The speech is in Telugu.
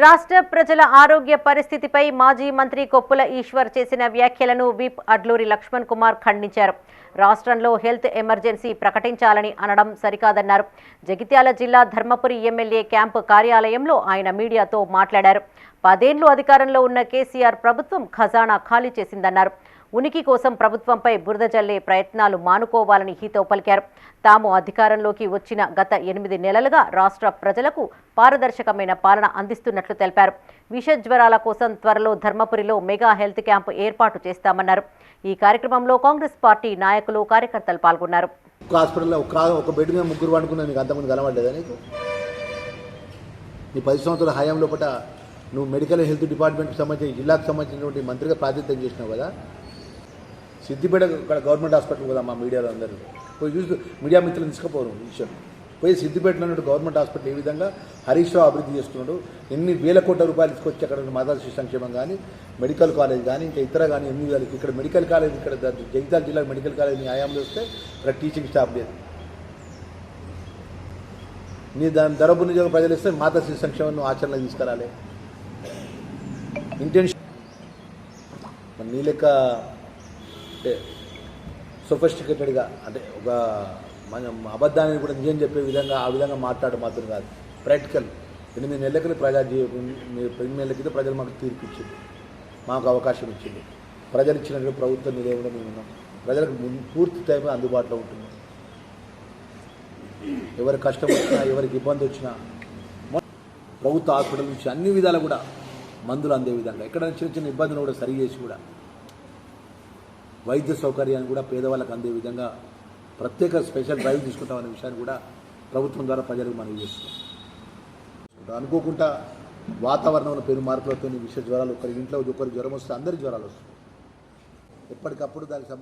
రాష్ట్ర ప్రజల ఆరోగ్య పరిస్థితిపై మాజీ మంత్రి కొప్పుల ఈశ్వర్ చేసిన వ్యాఖ్యలను విప్ అడ్లూరి లక్ష్మణ్ కుమార్ ఖండించారు. రాష్ట్రంలో హెల్త్ ఎమర్జెన్సీ ప్రకటించాలని అనడం సరికాదన్నారు. జగిత్యాల జిల్లా ధర్మపురి ఎమ్మెల్యే క్యాంపు కార్యాలయంలో ఆయన మీడియాతో మాట్లాడారు. పదేండ్లు అధికారంలో ఉన్న కేసీఆర్ ప్రభుత్వం ఖజానా ఖాళీ చేసిందన్నారు. ఉనికి కోసం ప్రభుత్వంపై బురద జల్లే ప్రయత్నాలు మానుకోవాలని హితవు పలికారు. తాము అధికారంలోకి వచ్చిన గత ఎనిమిది నెలలుగా రాష్ట్ర ప్రజలకు పారదర్శకమైన పాలన అందిస్తున్నట్లు తెలిపారు. విష జ్వరాల కోసం త్వరలో ధర్మపురిలో మెగా హెల్త్ క్యాంపు ఏర్పాటు చేస్తామన్నారు. ఈ కార్యక్రమంలో కాంగ్రెస్ పార్టీ నాయకులు కార్యకర్తలు పాల్గొన్నారు. హాస్పిటల్లో ఒక బెడ్ మీద ముగ్గురు నీకు కనబడలేదా నీకు? నీ పది సంవత్సరాల హయాం లోపల నువ్వు మెడికల్ హెల్త్ డిపార్ట్మెంట్కి సంబంధించి జిల్లాకు సంబంధించినటువంటి మంత్రిగా ప్రాతినిధ్యం చేసినావు కదా? సిద్దిపేట ఇక్కడ గవర్నమెంట్ హాస్పిటల్ కదా మా మీడియాలో అందరూ. పోయి చూసి మీడియా మిత్రులు తీసుకుపోరు విషయం పోయి సిద్దిపేటలో ఉన్న గవర్నమెంట్ హాస్పిటల్ ఏ విధంగా హరీష్ రావు అభివృద్ధి చేస్తున్నాడు ఎన్ని వేల కోట్ల రూపాయలు తీసుకొచ్చి అక్కడ ఉన్న మాతా శిశు సంక్షేమం కానీ మెడికల్ కాలేజ్ కానీ ఇంకా ఇతర కానీ ఎన్ని ఇక్కడ మెడికల్ కాలేజ్ ఇక్కడ జగిత్యాల జిల్లా మెడికల్ కాలేజ్ న్యాయంలో వస్తే ఇక్కడ టీచింగ్ స్టాఫ్ లేదు. నీ దాని ధరపు నిజంగా ప్రజలు ఇస్తే మాతా శిశు సంక్షేమం ఆచరణ ఆచరణలో తీసుకురాలి. ఇంటెన్షన్ నీ లెక్క అంటే సొఫిస్టికేటెడ్గా అంటే ఒక మనం అబద్ధాన్ని కూడా నిజం చెప్పే విధంగా ఆ విధంగా మాట్లాడడం మాత్రం కాదు. ప్రాక్టికల్. ఎనిమిది నెలలకి ప్రజా ఎనిమిది నెలల కింద ప్రజలు మాకు తీర్పు ఇచ్చింది. మాకు అవకాశం ఇచ్చింది. ప్రజలు ఇచ్చినటువంటి ప్రభుత్వం నిలయంలో మేము ఉన్నాం. ప్రజలకు పూర్తి టైం అందుబాటులో ఉంటుంది ఎవరి కష్టం వచ్చినా ఎవరికి ఇబ్బంది వచ్చినా ప్రభుత్వ హాస్పిటల్ నుంచి అన్ని విధాలు కూడా మందులు అందే విధంగా. ఎక్కడైనా చిన్న చిన్న ఇబ్బందులు కూడా సరి చేసి కూడా వైద్య సౌకర్యాన్ని కూడా పేదవాళ్ళకు అందే విధంగా ప్రత్యేక స్పెషల్ డ్రైవ్ తీసుకుంటామనే విషయాన్ని కూడా ప్రభుత్వం ద్వారా ప్రజలకు మనం చేస్తున్నాం. అనుకోకుండా వాతావరణంలో పెను మార్పులతో విష జ్వరాలు ఒకరి ఇంట్లో ఒకరి జ్వరం వస్తే అందరి జ్వరాలు వస్తాయి. ఎప్పటికప్పుడు దానికి సంబంధించి